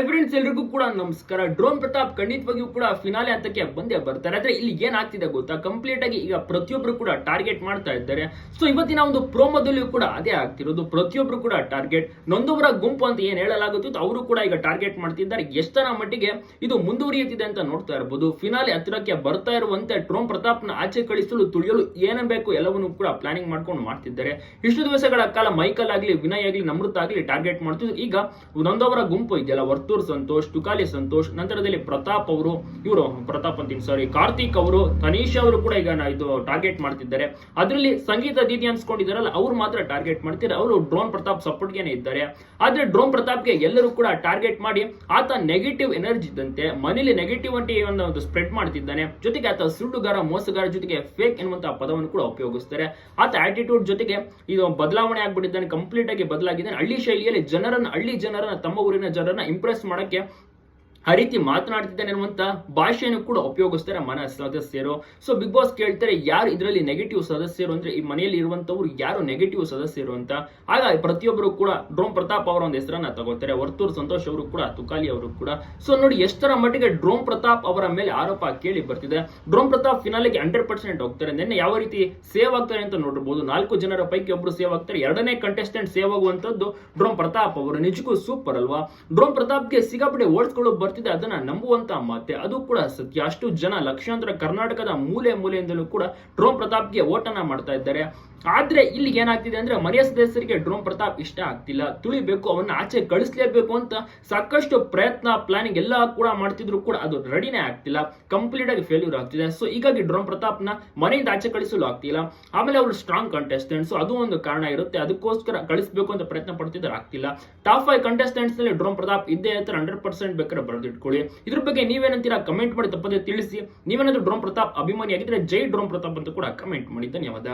Hi friends ಎಲ್ರಿಗೂ ಕೂಡ ನಮಸ್ಕಾರ. ಡ್ರೋನ್ ಪ್ರತಾಪ್ ಖಂಡಿತವಾಗಿಯೂ ಕೂಡ ಫಿನಾಲೆ ಹಂತಕ್ಕೆ ಬಂದೇ ಬರ್ತಾರೆ. ಆದ್ರೆ ಇಲ್ಲಿ ಏನಾಗ್ತಿದೆ ಗೊತ್ತಾ? ಕಂಪ್ಲೀಟ್ ಆಗಿ ಈಗ ಪ್ರತಿಯೊಬ್ರು ಕೂಡ ಟಾರ್ಗೆಟ್ ಮಾಡ್ತಾ ಇದ್ದಾರೆ. ಸೊ ಇವತ್ತಿನ ಒಂದು ಪ್ರೋಮೋದಲ್ಲಿಯೂ ಕೂಡ ಅದೇ ಆಗ್ತಿರೋದು. ಪ್ರತಿಯೊಬ್ರು ಕೂಡ ಟಾರ್ಗೆಟ್ ನೊಂದವರ ಗುಂಪು ಅಂತ ಏನ್ ಹೇಳಲಾಗುತ್ತಿತ್ತು ಅವರು ಕೂಡ ಈಗ ಟಾರ್ಗೆಟ್ ಮಾಡ್ತಿದ್ದಾರೆ. ಎಷ್ಟರ ಮಟ್ಟಿಗೆ ಇದು ಮುಂದುವರಿಯುತ್ತಿದೆ ಅಂತ ನೋಡ್ತಾ ಇರಬಹುದು ಫಿನಾಲೆ ಹತ್ತಿರಕ್ಕೆ ಬರ್ತಾ ಇರುವಂತೆ ಡ್ರೋನ್ ಪ್ರತಾಪ್ನ ಆಚೆ ಕಳಿಸಲು, ತುಳಿಯಲು ಏನೇ ಬೇಕು ಎಲ್ಲವನ್ನು ಕೂಡ ಪ್ಲಾನಿಂಗ್ ಮಾಡ್ಕೊಂಡು ಮಾಡ್ತಿದ್ದಾರೆ. ಇಷ್ಟು ದಿವಸಗಳ ಕಾಲ ಮೈಕಲ್ ಆಗಲಿ, ವಿನಯ್ ಆಗಲಿ ನಮೃತ ಆಗಲಿ ಟಾರ್ಗೆಟ್ ಮಾಡ್ತಿದ್ರು. ಈಗ ನೊಂದವರ ಗುಂಪು ಇದೆಯಲ್ಲ ಸಂತೋಷ್, ತುಕಾಲಿ ಸಂತೋಷ್, ನಂತರದಲ್ಲಿ ಪ್ರತಾಪ್ ಅವರು, ಇವರು, ಪ್ರತಾಪ್ ಅಂತೀನಿ ಸಾರಿ ಕಾರ್ತಿಕ್ ಅವರು ತನೀಶ್ ಅವರು ಕೂಡ ಈಗ ಇದು ಟಾರ್ಗೆಟ್ ಮಾಡ್ತಿದ್ದಾರೆ. ಅದರಲ್ಲಿ ಸಂಗೀತ ದೀದಿ ಅನ್ಸ್ಕೊಂಡಿದ್ದಾರಲ್ಲ ಅವ್ರು ಮಾತ್ರ ಟಾರ್ಗೆಟ್ ಮಾಡ್ತಿದ್ದಾರೆ. ಅವರು ಡ್ರೋನ್ ಪ್ರತಾಪ್ ಸಪೋರ್ಟ್ಗೆನೆ ಇದ್ದಾರೆ. ಆದ್ರೆ ಡ್ರೋನ್ ಪ್ರತಾಪ್ಗೆ ಎಲ್ಲರೂ ಕೂಡ ಟಾರ್ಗೆಟ್ ಮಾಡಿ, ಆತ ನೆಗೆಟಿವ್ ಎನರ್ಜಿ ಇದ್ದಂತೆ ಮನೇಲಿ ನೆಗೆಟಿವ್ ಒಂದು ಸ್ಪ್ರೆಡ್ ಮಾಡ್ತಿದ್ದಾನೆ. ಜೊತೆಗೆ ಆತ ಸುಳ್ಳುಗಾರ, ಮೋಸಗಾರ ಜೊತೆಗೆ ಫೇಕ್ ಎನ್ನುವಂತಹ ಪದವನ್ನು ಕೂಡ ಉಪಯೋಗಿಸ್ತಾರೆ. ಆತ ಆಟಿಟ್ಯೂಡ್ ಜೊತೆಗೆ ಇದು ಬದಲಾವಣೆ ಆಗ್ಬಿಟ್ಟಿದ್ದಾನೆ ಕಂಪ್ಲೀಟ್ ಆಗಿ ಬದಲಾಗಿದ್ದಾನೆ. ಹಳ್ಳಿ ಶೈಲಿಯಲ್ಲಿ ಜನರನ್ನ, ಹಳ್ಳಿ ಜನರನ್ನ, ತಮ್ಮ ಊರಿನ ಜನರನ್ನ ಇಂಪ್ರೆಸ್ ਸੜਕ ਗਿਆ ಆ ರೀತಿ ಮಾತನಾಡ್ತಿದ್ದಾನೆ ಅನ್ನುವಂತ ಭಾಷೆಯನ್ನು ಕೂಡ ಉಪಯೋಗಿಸ್ತಾರೆ ಮನ ಸದಸ್ಯರು. ಸೊ ಬಿಗ್ ಬಾಸ್ ಕೇಳ್ತಾರೆ, ಯಾರು ಇದರಲ್ಲಿ ನೆಗೆಟಿವ್ ಸದಸ್ಯರು? ಅಂದ್ರೆ ಈ ಮನೆಯಲ್ಲಿ ಇರುವಂತವ್ರು ಯಾರು ನೆಗೆಟಿವ್ ಸದಸ್ಯರು ಅಂತ. ಆಗ ಪ್ರತಿಯೊಬ್ಬರು ಕೂಡ ಡ್ರೋನ್ ಪ್ರತಾಪ್ ಅವರ ಒಂದು ಹೆಸರನ್ನ ತಗೋತಾರೆ. ವರ್ತೂರ್ ಸಂತೋಷ್ ಅವರು ಕೂಡ, ತುಕಾಲಿ ಅವರು ಕೂಡ. ಸೊ ನೋಡಿ, ಎಷ್ಟರ ಮಟ್ಟಿಗೆ ಡ್ರೋನ್ ಪ್ರತಾಪ್ ಅವರ ಮೇಲೆ ಆರೋಪ ಕೇಳಿ ಬರ್ತಿದೆ. ಡ್ರೋನ್ ಪ್ರತಾಪ್ ಫಿನಾಲಿಗೆ ಹಂಡ್ರೆಡ್ ಪರ್ಸೆಂಟ್ ಹೋಗ್ತಾರೆ. ನಿನ್ನೆ ಯಾವ ರೀತಿ ಸೇವ್ ಆಗ್ತಾರೆ ಅಂತ ನೋಡಬಹುದು ನಾಲ್ಕು ಜನರ ಪೈಕಿ ಒಬ್ರು ಸೇವ್ ಆಗ್ತಾರೆ. ಎರಡನೇ ಕಂಟೆಸ್ಟೆಂಟ್ ಸೇವ್ ಆಗುವಂತದ್ದು ಡ್ರೋನ್ ಪ್ರತಾಪ್ ಅವರು. ನಿಜಕ್ಕೂ ಸೂಪರ್ ಅಲ್ವಾ? ಡ್ರೋನ್ ಪ್ರತಾಪ್ಗೆ ಸಿಗಾಪಡೆ ಓಡಿಸ್ಕೊಳ್ಳೋ ಬರ್ತಿದೆ, ಅದನ್ನ ನಂಬುವಂತ ಮತ್ತೆ ಅದು ಕೂಡ ಸತ್ಯ. ಅಷ್ಟು ಜನ ಲಕ್ಷಾಂತರ ಕರ್ನಾಟಕದ ಮೂಲೆ ಮೂಲೆಯಿಂದಲೂ ಕೂಡ ಡ್ರೋನ್ ಪ್ರತಾಪ್ಗೆ ಓಟನ್ನ ಮಾಡ್ತಾ ಇದ್ದಾರೆ. ಆದ್ರೆ ಇಲ್ಲಿ ಏನಾಗ್ತಿದೆ ಅಂದ್ರೆ ಮನೆಯ ಸದಸ್ಯರಿಗೆ ಡ್ರೋನ್ ಪ್ರತಾಪ್ ಇಷ್ಟ ಆಗ್ತಿಲ್ಲ. ತುಳಿಬೇಕು, ಅವನ್ನ ಆಚೆ ಕಳಿಸ್ಲೇಬೇಕು ಅಂತ ಸಾಕಷ್ಟು ಪ್ರಯತ್ನ, ಪ್ಲಾನಿಂಗ್ ಎಲ್ಲ ಕೂಡ ಮಾಡ್ತಿದ್ರು ಕೂಡ ಅದು ರೆಡಿನೇ ಆಗ್ತಿಲ್ಲ. ಕಂಪ್ಲೀಟ್ ಆಗಿ ಫೇಲ್ಯೂರ್ ಆಗ್ತಿದೆ. ಸೊ ಹೀಗಾಗಿ ಡ್ರೋನ್ ಪ್ರತಾಪ್ನ ಮನೆಯಿಂದ ಆಚೆ ಕಳಿಸಲು ಆಗ್ತಿಲ್ಲ. ಆಮೇಲೆ ಅವರು ಸ್ಟ್ರಾಂಗ್ ಕಂಟೆಸ್ಟೆಂಟ್ಸ್ ಅದು ಒಂದು ಕಾರಣ ಇರುತ್ತೆ. ಅದಕ್ಕೋಸ್ಕರ ಕಳಿಸಬೇಕು ಅಂತ ಪ್ರಯತ್ನ ಪಡ್ತಿದ್ರೆ ಆಗ್ತಿಲ್ಲ. ಟಾಪ್ ಫೈವ್ ಕಂಟೆಸ್ಟೆಂಟ್ಸ್ನಲ್ಲಿ ಡ್ರೋನ್ ಪ್ರತಾಪ್ ಇದ್ದೇ ಇರ್ತಾರೆ ಹಂಡ್ರೆಡ್ ಪರ್ಸೆಂಟ್ ಬೇಕಾದ್ರೆ ಬರೆದಿಟ್ಕೊಳ್ಳಿ ಇದ್ರ ಬಗ್ಗೆ ನೀವೇನಂತೀರಾ? ಕಮೆಂಟ್ ಮಾಡಿ ತಪ್ಪದೆ ತಿಳಿಸಿ. ನೀವೇನಾದ್ರೂ ಡ್ರೋನ್ ಪ್ರತಾಪ್ ಅಭಿಮಾನಿ ಆಗಿದ್ರೆ ಜೈ ಡ್ರೋನ್ ಪ್ರತಾಪ್ ಅಂತ ಕೂಡ ಕಮೆಂಟ್ ಮಾಡಿ. ಧನ್ಯವಾದ.